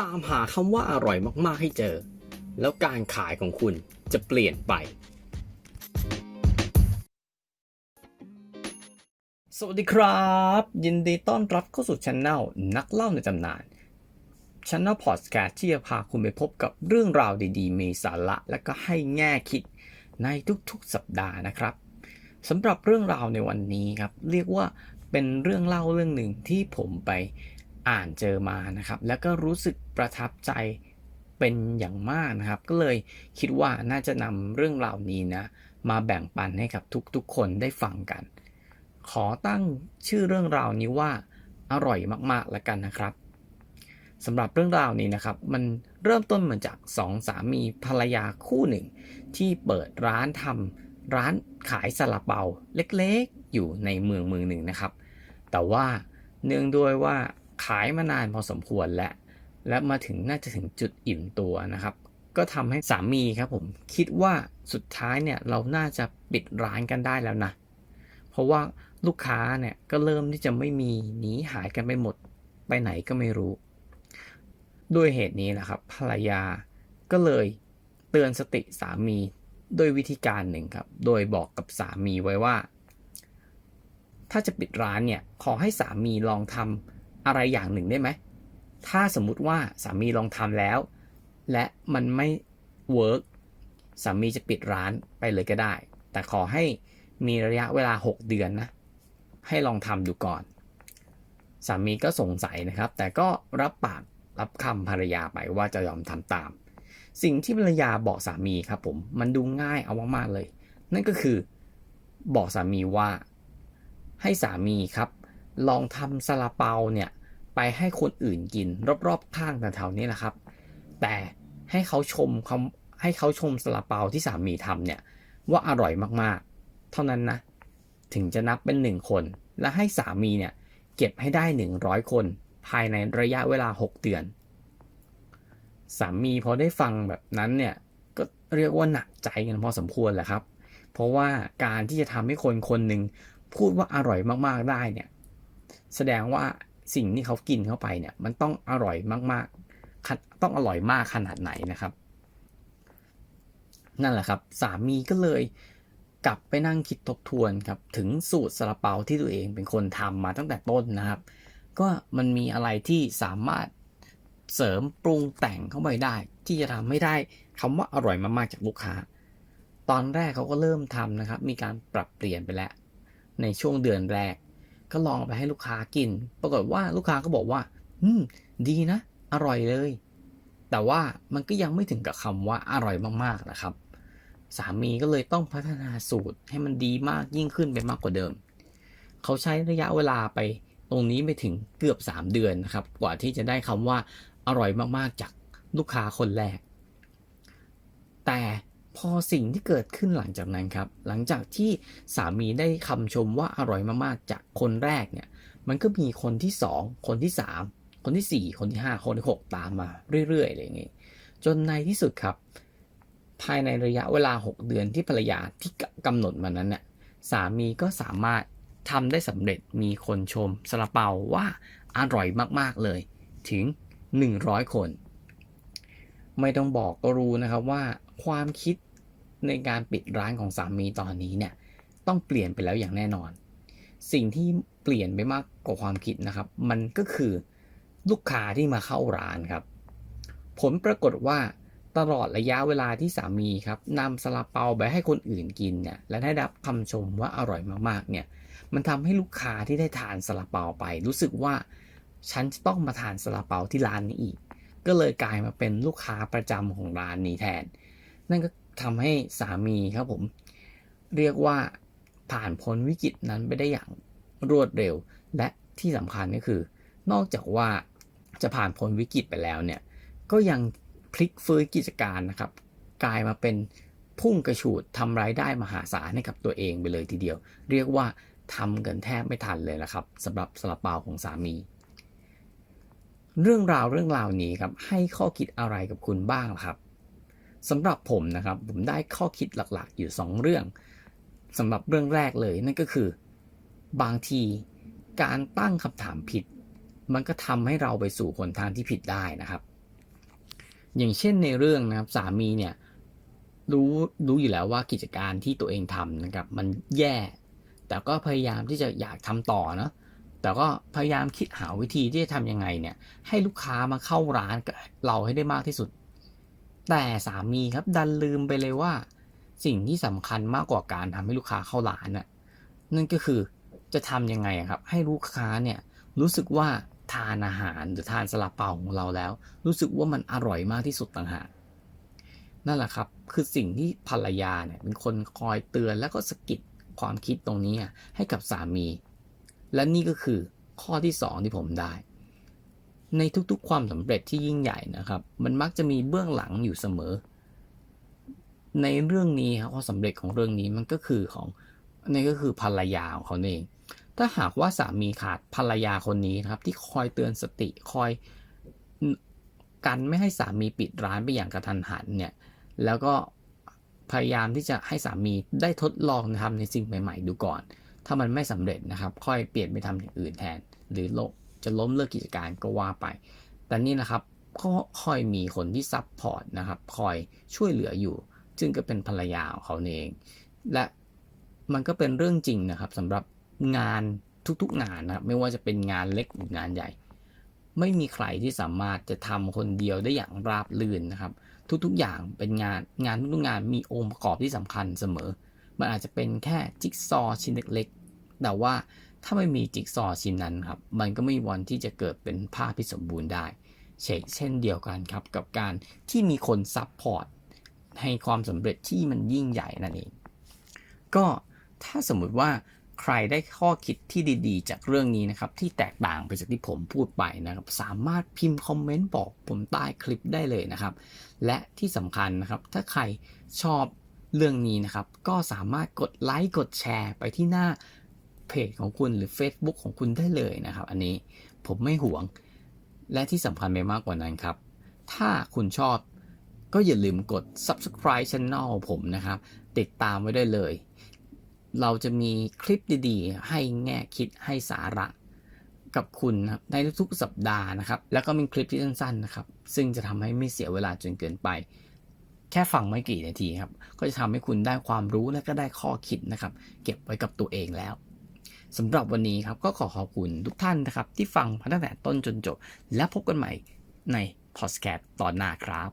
ตามหาคำว่าอร่อยมากๆให้เจอ แล้วการขายของคุณจะเปลี่ยนไป สวัสดีครับ ยินดีต้อนรับเข้าสู่ช anel นักเล่าในตำนานช anel podcast ที่จะพาคุณไปพบกับเรื่องราวดีๆ มีสาระและก็ให้แง่คิดในทุกๆสัปดาห์นะครับสำหรับเรื่องราวในวันนี้ครับ เรียกว่าเป็นเรื่องเล่าเรื่องหนึ่งที่ผมไปอ่านเจอมานะครับ แล้วก็รู้สึก ประทับใจเป็นอย่างมากนะครับ ก็เลยคิดว่าน่าจะนำเรื่องราวนี้นะ มาแบ่งปันให้กับทุกๆ คนได้ฟังกัน ขอตั้งชื่อเรื่องราวนี้ว่าอร่อยมากๆแล้วกันนะครับสำหรับเรื่องราวนี้นะครับ มันเริ่มต้นมาจากสองสามีภรรยาคู่หนึ่ง ที่เปิดร้านทำร้านขายซาลาเปาเล็กๆ อยู่ในเมืองเมืองหนึ่งนะครับ แต่ว่าเนื่องด้วยว่าขายมานานพอสมควรและ และมาถึงน่าจะถึงจุดอิ่มตัวนะครับ ก็ทำให้สามีครับผมคิดว่าสุดท้ายเนี่ยเราน่าจะปิดร้านกันได้แล้วนะ เพราะว่าลูกค้าเนี่ยก็เริ่มที่จะไม่มีหนีหายกันไปหมดไปไหนก็ไม่รู้ ด้วยเหตุนี้นะครับ ภรรยาก็เลยเตือนสติสามีโดยวิธีการหนึ่งครับ โดยบอกกับสามีไว้ว่า ถ้าจะปิดร้านเนี่ย ขอให้สามีลองทำอะไรอย่างหนึ่งได้ไหม ถ้าสมมุติว่าสามีลองทำแล้ว และมันไม่เวิร์กสามีจะปิดร้านไปเลยก็ได้ แต่ขอให้มีระยะเวลา 6 เดือนนะ ให้ลองทำดูก่อน สามีก็สงสัยนะครับ แต่ก็รับปากรับคำภรรยาไปว่าจะยอมทำตาม สิ่งที่ภรรยาบอกสามีครับผม มันดูง่ายเอามากๆเลย นั่นก็คือบอกสามีว่า ให้สามีครับ ลองทำซาลาเปาเนี่ย ไปให้คนอื่นกินรอบๆข้างแถวๆนี้แหละครับ แต่ให้เขาชมเขาให้เขาชมซาลาเปาที่สามีทำเนี่ยว่าอร่อยมากๆ เท่านั้นนะ ถึงจะนับเป็นหนึ่งคน และให้สามีเนี่ยเก็บให้ได้ 100 คน ภายในระยะเวลา 6 เดือน สามีพอได้ฟังแบบนั้นเนี่ยก็เรียกว่าหนักใจกันพอสมควรแหละครับ เพราะว่าการที่จะทำให้คนคนหนึ่งพูดว่าอร่อยมากๆได้เนี่ยแสดงว่า สิ่งที่เขากินเข้าไปเนี่ย มันต้องอร่อยมากๆ ต้องอร่อยมากขนาดไหนนะครับ นั่นแหละครับ สามีก็เลยกลับไปนั่งคิดทบทวนครับ ถึงสูตรซาลาเปาที่ตัวเองเป็นคนทำมาตั้งแต่ต้นนะครับ ก็มันมีอะไรที่สามารถเสริมปรุงแต่งเข้าไปได้ ที่จะทำให้ได้คำว่าอร่อยมากๆจากลูกค้า ตอนแรกเขาก็เริ่มทำนะครับ มีการปรับเปลี่ยนไปแล้ว ในช่วงเดือนแรก ก็ลองไปให้ลูกค้ากิน ปรากฏว่าลูกค้าก็บอกว่า อืม ดีนะ อร่อยเลย แต่ว่ามันก็ยังไม่ถึงกับคำว่าอร่อยมากๆนะครับ สามีก็เลยต้องพัฒนาสูตรให้มันดีมากยิ่งขึ้นไปมากกว่าเดิม เขาใช้ระยะเวลาไปตรงนี้ไปถึงเกือบ 3 เดือนนะครับ กว่าที่จะได้คำว่าอร่อยมากๆจากลูกค้าคนแรก แต่ พอสิ่งที่เกิดขึ้นหลังจากนั้นครับ หลังจากที่สามีได้คำชมว่าอร่อยมากๆ จากคนแรกเนี่ย มันก็มีคนที่ 2 คนที่ 3 คนที่ 4 คนที่ 5 คนที่ 6 ตามมาเรื่อยๆอะไรอย่างงี้จนในที่สุดครับ ภายในระยะเวลา 6 เดือนที่ภรรยาที่กำหนดมานั้นเนี่ยสามีก็สามารถทำได้สำเร็จมีคนชมซาลาเปาว่าอร่อยมากๆเลย ถึง 100 คน ไม่ต้องบอกก็รู้นะครับว่าความคิด ในการปิดร้านของสามีตอนนี้เนี่ยต้องเปลี่ยนไปแล้วอย่างแน่นอน สิ่งที่เปลี่ยนไปมากกว่าความคิดนะครับ มันก็คือลูกค้าที่มาเข้าร้านครับ ผลปรากฏว่าตลอดระยะเวลาที่สามีครับนำซาลาเปาไปให้คนอื่นกินเนี่ยและได้รับคำชมว่าอร่อยมากๆเนี่ยมันทำให้ลูกค้าที่ได้ทานซาลาเปาไป รู้สึกว่าฉันจะต้องมาทานซาลาเปาที่ร้านนี้อีก ก็เลยกลายมาเป็นลูกค้าประจำของร้านนี้แทน นั่นก็ ทำให้สามีครับผม เรียกว่าผ่านพ้นวิกฤตนั้นไปได้อย่างรวดเร็ว และที่สำคัญก็คือ นอกจากว่าจะผ่านพ้นวิกฤตไปแล้วเนี่ย ก็ยังพลิกฟื้นกิจการนะครับ กลายมาเป็นพุ่งกระฉูดทำรายได้มหาศาลให้กับตัวเองไปเลยทีเดียว เรียกว่าทำเกินแทบไม่ทันเลยละครับสำหรับสลาเปาของสามี เรื่องราวเรื่องราวนี้ครับให้ข้อคิดอะไรกับคุณบ้างล่ะครับ สำหรับผมนะครับผมได้ข้อคิดหลักๆ อยู่ 2 เรื่องสำหรับเรื่องแรกเลยนั่นก็คือ บางทีการตั้งคำถามผิด มันก็ทำให้เราไปสู่หนทางที่ผิดได้นะครับ อย่างเช่นในเรื่องนะครับสามีเนี่ยรู้รู้อยู่แล้วว่ากิจการที่ตัวเองทำนะครับมันแย่ แต่ก็พยายามที่จะอยากทำต่อเนาะแต่ก็พยายามคิดหาวิธีที่จะทำยังไงเนี่ยให้ลูกค้ามาเข้าร้านเราให้ได้มากที่สุด แต่สามีครับดันลืมไปเลยว่า สิ่งที่สำคัญมากกว่าการทำให้ลูกค้าเข้าร้านน่ะนั่นก็คือจะทำยังไงอะครับ ให้ลูกค้าเนี่ยรู้สึกว่าทานอาหารหรือทานสลับเปาของเราแล้ว รู้สึกว่ามันอร่อยมากที่สุดต่างหากนั่นแหละครับ คือสิ่งที่ภรรยาเนี่ยเป็นคนคอยเตือนแล้วก็สะกิดความคิดตรงนี้ให้กับสามี และนี่ก็คือข้อที่สองที่ผมได้ ในทุกๆความสำเร็จที่ยิ่งใหญ่นะครับ มันมักจะมีเบื้องหลังอยู่เสมอ ในเรื่องนี้ครับความสำเร็จของเรื่องนี้มันก็คือของนี่ก็คือภรรยาของเขาเอง ถ้าหากว่าสามีขาดภรรยาคนนี้นะครับ ที่คอยเตือนสติคอยกันไม่ให้สามีปิดร้านไปอย่างกระทันหันเนี่ย แล้วก็พยายามที่จะให้สามีได้ทดลองทำในสิ่งใหม่ ๆ ดูก่อน ถ้ามันไม่สำเร็จนะครับ ค่อยเปลี่ยนไปทำอย่างอื่นแทน หรือล จะล้มเลิกกิจการก็ว่าไป แต่นี่นะครับก็ค่อยมีคนที่ซับพอร์ตนะครับ คอยช่วยเหลืออยู่ ซึ่งก็เป็นภรรยาของเขาเอง และมันก็เป็นเรื่องจริงนะครับสำหรับงานทุกๆงานนะครับ ไม่ว่าจะเป็นงานเล็กหรืองานใหญ่ ไม่มีใครที่สามารถจะทำคนเดียวได้อย่างราบรื่นนะครับ ทุกๆอย่างเป็นงานงานทุกๆงานมีองค์ประกอบที่สำคัญเสมอ มันอาจจะเป็นแค่จิ๊กซอว์ชิ้นเล็กๆแต่ว่า ถ้าไม่มีจิ๊กซอชิ้นนั้นครับ มันก็ไม่มีวันที่จะเกิดเป็นภาพที่สมบูรณ์ได้ เช่นเช่นเดียวกันครับกับการที่มีคนซับพอร์ตให้ความสำเร็จที่มันยิ่งใหญ่นั่นเอง ก็ถ้าสมมุติว่าใครได้ข้อคิดที่ดีๆ จากเรื่องนี้นะครับ ที่แตกต่างไปจากที่ผมพูดไปนะครับ สามารถพิมพ์คอมเมนต์บอกผมใต้คลิปได้เลยนะครับ และที่สำคัญนะครับ ถ้าใครชอบเรื่องนี้นะครับ ก็สามารถกดไลค์กดแชร์ไปที่หน้า เพจของคุณหรือ Facebook ของคุณได้เลยนะครับ อันนี้ผมไม่ห่วง และที่สำคัญไปมากกว่านั้นครับ ถ้าคุณชอบก็อย่าลืมกด subscribe channel ผมนะครับ ติดตามไว้ได้เลย เราจะมีคลิปดีๆ ให้แง่คิดให้สาระกับคุณนะครับในทุกๆสัปดาห์นะครับ แล้วก็มีคลิปที่สั้นๆนะครับ ซึ่งจะทำให้ไม่เสียเวลาจนเกินไป แค่ฟังไม่กี่นาทีครับ ก็จะทำให้คุณได้ความรู้และก็ได้ข้อคิดนะครับ เก็บไว้กับตัวเองแล้ว สำหรับวันนี้ครับก็ขอขอบคุณทุกท่านนะครับ ที่ฟังมาตั้งแต่ต้นจนจบ และพบกันใหม่ในพอดแคสต์ตอนหน้าครับ